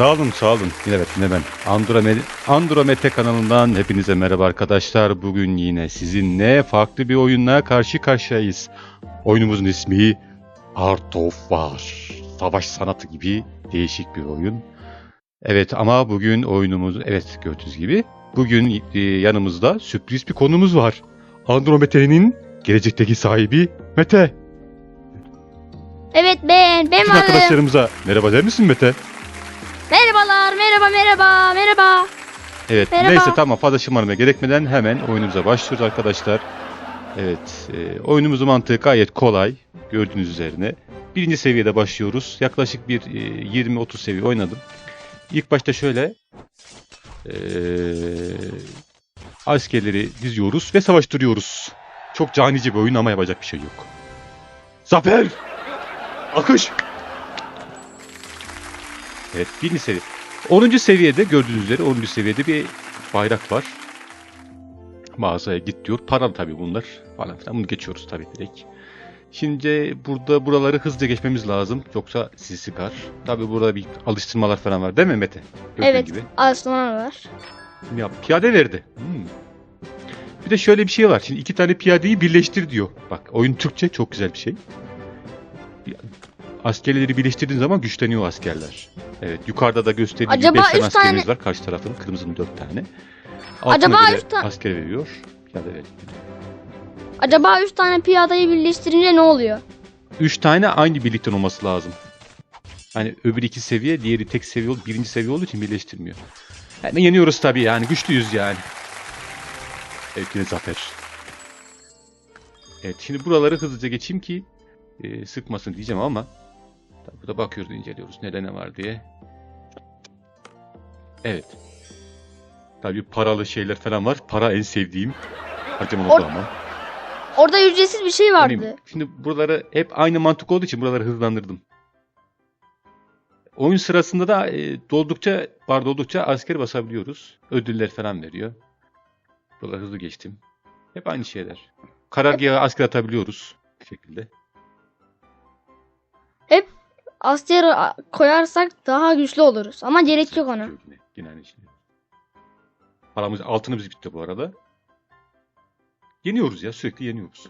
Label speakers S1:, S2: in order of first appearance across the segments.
S1: Sağ olun sağ olun. Evet yine ben. Andromeda, Andromeda kanalından hepinize merhaba arkadaşlar. Bugün yine sizinle farklı bir oyunla karşı karşıyayız. Oyunumuzun ismi Art of War. Savaş sanatı gibi değişik bir oyun. Evet ama bugün oyunumuz evet gördüğünüz gibi bugün e, yanımızda sürpriz bir konumuz var. Andromeda'nın gelecekteki sahibi Mete.
S2: Evet ben, ben varım.
S1: arkadaşlarımıza merhaba der misin Mete?
S2: Merhabalar, merhaba, merhaba, merhaba.
S1: Evet
S2: Merhaba.
S1: neyse tamam fazla şımarmaya gerekmeden hemen oyunumuza başlıyoruz arkadaşlar. Evet e, oyunumuzun mantığı gayet kolay gördüğünüz üzerine. Birinci seviyede başlıyoruz. Yaklaşık bir e, 20-30 seviye oynadım. İlk başta şöyle e, askerleri diziyoruz ve savaştırıyoruz. Çok canice bir oyun ama yapacak bir şey yok. Zafer! Akış! Evet birinci seviye. 10. seviyede gördüğünüz üzere 10. seviyede bir bayrak var. Mağazaya git diyor. Paralı tabii bunlar falan filan. Bunu geçiyoruz tabii direkt. Şimdi burada buraları hızlıca geçmemiz lazım. Yoksa sizi sıkar. Tabii burada bir alıştırmalar falan var değil mi Mete? Gördüğün
S2: evet,
S1: gibi.
S2: aslan var.
S1: Ya, piyade verdi. Hmm. Bir de şöyle bir şey var. Şimdi iki tane piyadeyi birleştir diyor. Bak oyun Türkçe çok güzel bir şey. Askerleri birleştirdiğin zaman güçleniyor askerler. Evet yukarıda da gösterdiği gibi
S2: Acaba
S1: 5 tane askerimiz
S2: tane-
S1: var. Karşı tarafın kırmızının 4 tane. Altına
S2: Acaba
S1: göre
S2: üç ta-
S1: asker veriyor. Piyade veriyor.
S2: Acaba 3 tane piyadeyi birleştirince ne oluyor?
S1: 3 tane aynı birlikten olması lazım. Hani öbür iki seviye, diğeri tek seviye, birinci seviye olduğu için birleştirmiyor. Hemen yeniyoruz tabii yani. Güçlüyüz yani. Evet yine zafer. Evet şimdi buraları hızlıca geçeyim ki e, sıkmasın diyeceğim ama tabii burada bakıyoruz, inceliyoruz. Nerede ne var diye. Evet. Tabii paralı şeyler falan var. Para en sevdiğim. Harcamalı
S2: Or-
S1: ama.
S2: Orada ücretsiz bir şey vardı.
S1: Örneğin, Şimdi buraları hep aynı mantık olduğu için buraları hızlandırdım. Oyun sırasında da e, doldukça, bar doldukça asker basabiliyoruz. Ödüller falan veriyor. Buraları hızlı geçtim. Hep aynı şeyler. Karargaha asker atabiliyoruz. Bu şekilde.
S2: Asker a- koyarsak daha güçlü oluruz. Ama gerek yok ona.
S1: Yine aynı şey. Paramız, altınımız bitti bu arada. Yeniyoruz ya sürekli yeniyoruz.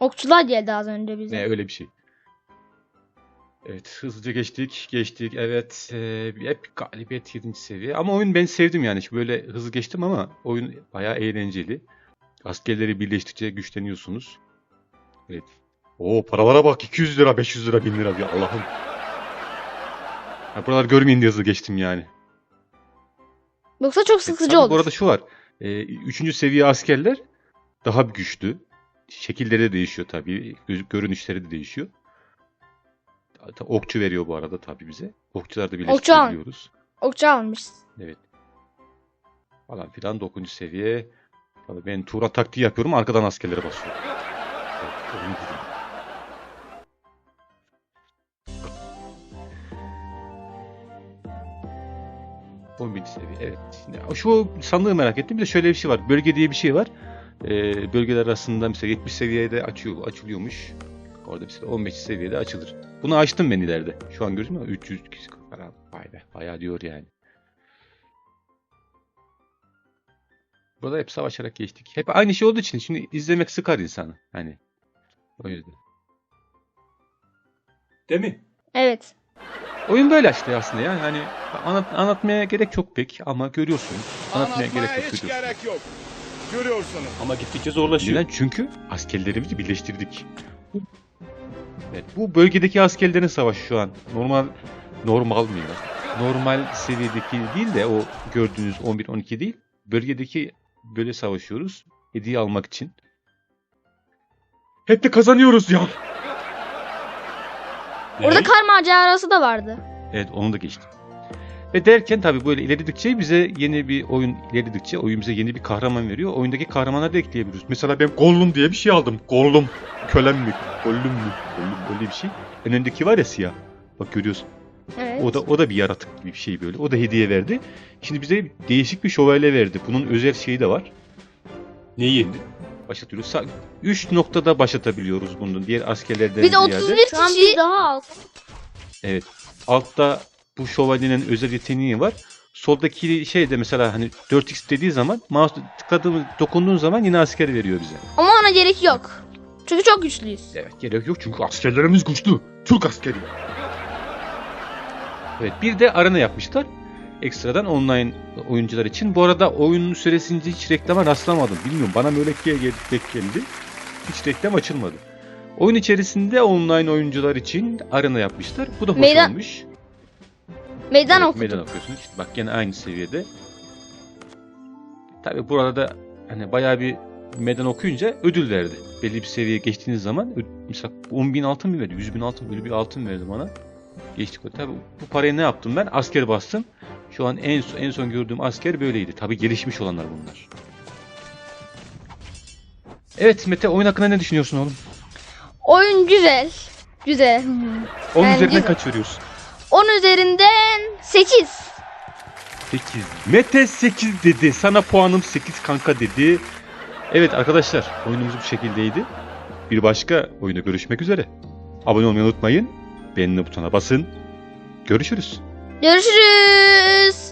S2: Okçular geldi az önce bize.
S1: Ne öyle bir şey. Evet hızlıca geçtik geçtik evet e, hep galibiyet 7. seviye ama oyun ben sevdim yani Şimdi böyle hızlı geçtim ama oyun bayağı eğlenceli. Askerleri birleştikçe güçleniyorsunuz. Evet. Oo paralara bak 200 lira 500 lira 1000 lira ya Allah'ım. Ha, buralar görmeyin diye hızlı geçtim yani.
S2: Yoksa çok sıkıcı olur.
S1: Bu arada şu var. E, üçüncü seviye askerler daha güçlü. Şekilleri de değişiyor tabii. Görünüşleri de değişiyor. Okçu veriyor bu arada tabii bize. Okçular da birleştirebiliyoruz.
S2: Okçu almış.
S1: Evet. Falan filan 9. seviye. Tabii ben Turan taktiği yapıyorum arkadan askerlere basıyorum. Evet, oyun güzel. On birinci seviye. Evet. Şu sandığı merak ettim. Bir de şöyle bir şey var. Bölge diye bir şey var. Ee, bölgeler arasında mesela 70 seviyede açıyor, açılıyormuş. Orada mesela 15 seviyede açılır. Bunu açtım ben ileride. Şu an görüyorsun mu? 300 kişi falan. Vay be. Bayağı diyor yani. Burada hep savaşarak geçtik. Hep aynı şey olduğu için şimdi izlemek sıkar insanı. Hani. O yüzden. Değil mi?
S2: Evet.
S1: Oyun böyle işte aslında yani hani anlat, anlatmaya gerek çok pek ama görüyorsun. Anlatmaya gerek
S3: Anlatmaya
S1: yok
S3: hiç
S1: görüyorsun.
S3: gerek yok. Görüyorsunuz.
S1: Ama gittikçe zorlaşıyor. Neden? Çünkü askerlerimizi birleştirdik. Evet, bu bölgedeki askerlerin savaşı şu an. Normal normal mı ya? Normal seviyedeki değil de o gördüğünüz 11-12 değil. Bölgedeki böyle savaşıyoruz. Hediye almak için. Hep de kazanıyoruz ya.
S2: Orada kar macerası da vardı.
S1: Evet onu da geçtim. Ve derken tabii böyle ilerledikçe bize yeni bir oyun ilerledikçe oyun bize yeni bir kahraman veriyor. Oyundaki kahramanları da ekleyebiliyoruz. Mesela ben Gollum diye bir şey aldım. Gollum. Kölem mi? Gollum mu? Gollum öyle bir şey. En öndeki var ya siyah. Bak görüyorsun.
S2: Evet.
S1: O da o da bir yaratık gibi bir şey böyle. O da hediye verdi. Şimdi bize değişik bir şövalye verdi. Bunun özel şeyi de var.
S3: Neyi?
S1: başlatıyoruz. 3 noktada başlatabiliyoruz bunu diğer askerlerden
S2: Bir de
S1: ziyade.
S2: 31
S4: Şu an
S2: kişi
S4: daha alt.
S1: Evet. Altta bu şövalyenin özel yeteneği var. Soldaki şey de mesela hani 4x dediği zaman mouse tıkladığımız dokunduğun zaman yine asker veriyor bize.
S2: ama ona gerek yok. Çünkü çok güçlüyüz.
S1: Evet gerek yok çünkü askerlerimiz güçlü. Türk askeri. Evet bir de arena yapmışlar. Ekstradan online oyuncular için. Bu arada oyunun süresince hiç reklama rastlamadım. Bilmiyorum bana mı öyle gel- denk geldi. Hiç reklam açılmadı. Oyun içerisinde online oyuncular için arena yapmışlar. Bu da hoş
S2: Meydan-
S1: olmuş.
S2: Meydan
S1: Evet,
S2: okuduk.
S1: Meydan okuyorsunuz. İşte bak gene aynı seviyede. Tabi burada da hani bayağı bir meydan okuyunca ödül verdi. Belli bir seviyeye geçtiğiniz zaman mesela 10 bin altın mı verdi? 100 bin altın böyle bir altın verdi bana. Geçtik. Tabi bu parayı ne yaptım ben? Asker bastım. Şu an en en son gördüğüm asker böyleydi. Tabi gelişmiş olanlar bunlar. Evet Mete oyun hakkında ne düşünüyorsun oğlum?
S2: Oyun güzel. Güzel.
S1: 10
S2: Ben
S1: üzerinden
S2: güzel.
S1: kaç veriyorsun?
S2: 10 üzerinden 8.
S1: 8. Mete 8 dedi. Sana puanım 8 kanka dedi. Evet arkadaşlar oyunumuz bu şekildeydi. Bir başka oyunda görüşmek üzere. Abone olmayı unutmayın. Beğeni butonuna basın. Görüşürüz.
S2: Görüşürüz.